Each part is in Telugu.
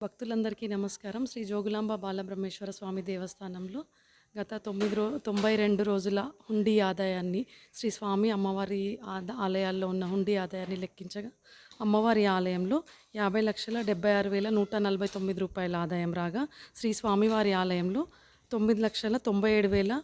భక్తులందరికీ నమస్కారం. శ్రీ జోగులాంబ బాలబ్రహ్మేశ్వర స్వామి దేవస్థానంలో గత తొమ్మిది రో తొంభై రెండు రోజుల హుండీ ఆదాయాన్ని శ్రీ స్వామి అమ్మవారి ఆద ఆలయాల్లో ఉన్న హుండీ ఆదాయాన్ని లెక్కించగా అమ్మవారి ఆలయంలో యాభై లక్షల డెబ్బై ఆరు వేల నూట నలభై తొమ్మిది రూపాయల ఆదాయం రాగా శ్రీ స్వామివారి ఆలయంలో తొమ్మిది లక్షల తొంభై ఏడు వేల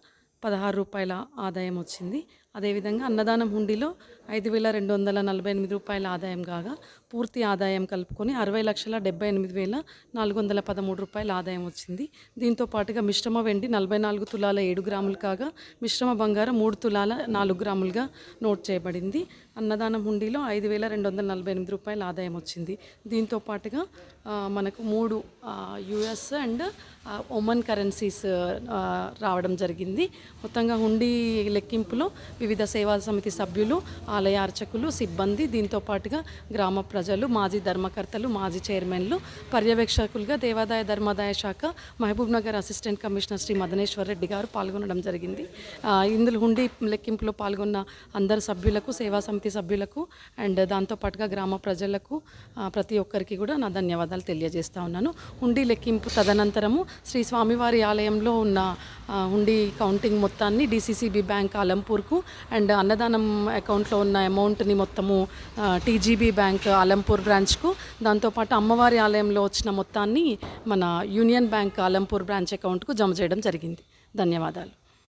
పదహారు రూపాయల ఆదాయం వచ్చింది. అదేవిధంగా అన్నదానం హుండీలో ఐదు వేల రెండు వందల నలభై ఎనిమిది రూపాయల ఆదాయం కాగా పూర్తి ఆదాయం కలుపుకొని అరవై లక్షల డెబ్బై ఎనిమిది వేల నాలుగు వందల పదమూడు రూపాయల ఆదాయం వచ్చింది. దీంతో పాటుగా మిశ్రమ వెండి నలభై నాలుగు తులాల ఏడు గ్రాములు కాగా మిశ్రమ బంగారం మూడు తులాల నాలుగు గ్రాములుగా నోట్ చేయబడింది. అన్నదానం హుండీలో ఐదు వేల రెండు వందల నలభై ఎనిమిది రూపాయల ఆదాయం వచ్చింది. దీంతో పాటుగా మనకు మూడు యుఎస్ అండ్ ఒమన్ కరెన్సీస్ రావడం జరిగింది. మొత్తంగా హుండీ లెక్కింపులో వివిధ సేవా సమితి సభ్యులు ఆలయ అర్చకులు సిబ్బంది దీంతో పాటుగా గ్రామ ప్రజలు మాజీ ధర్మకర్తలు మాజీ చైర్మన్లు పర్యవేక్షకులుగా దేవాదాయ ధర్మాదాయ శాఖ మహబూబ్ నగర్ అసిస్టెంట్ కమిషనర్ శ్రీ మదనేశ్వర్ రెడ్డి గారు పాల్గొనడం జరిగింది. ఇందులో హుండీ లెక్కింపులో పాల్గొన్న అందరు సభ్యులకు సేవా సమితి సభ్యులకు అండ్ దాంతోపాటుగా గ్రామ ప్రజలకు ప్రతి ఒక్కరికి కూడా నా ధన్యవాదాలు తెలియజేస్తా ఉన్నాను. హుండీ లెక్కింపు తదనంతరము శ్రీ స్వామివారి ఆలయంలో ఉన్న హుండీ కౌంటింగ్ మొత్తాన్ని డిసిసిబి బ్యాంక్ అలంపూర్కు అండ్ అన్నదానం అకౌంట్లో ఉన్న అమౌంట్ని మొత్తము టీజీబీ బ్యాంక్ అలంపూర్ బ్రాంచ్కు. దాంతోపాటు అమ్మవారి ఆలయంలో వచ్చిన మొత్తాన్ని మన యూనియన్ బ్యాంక్ అలంపూర్ బ్రాంచ్ అకౌంట్కు జమ చేయడం జరిగింది. ధన్యవాదాలు.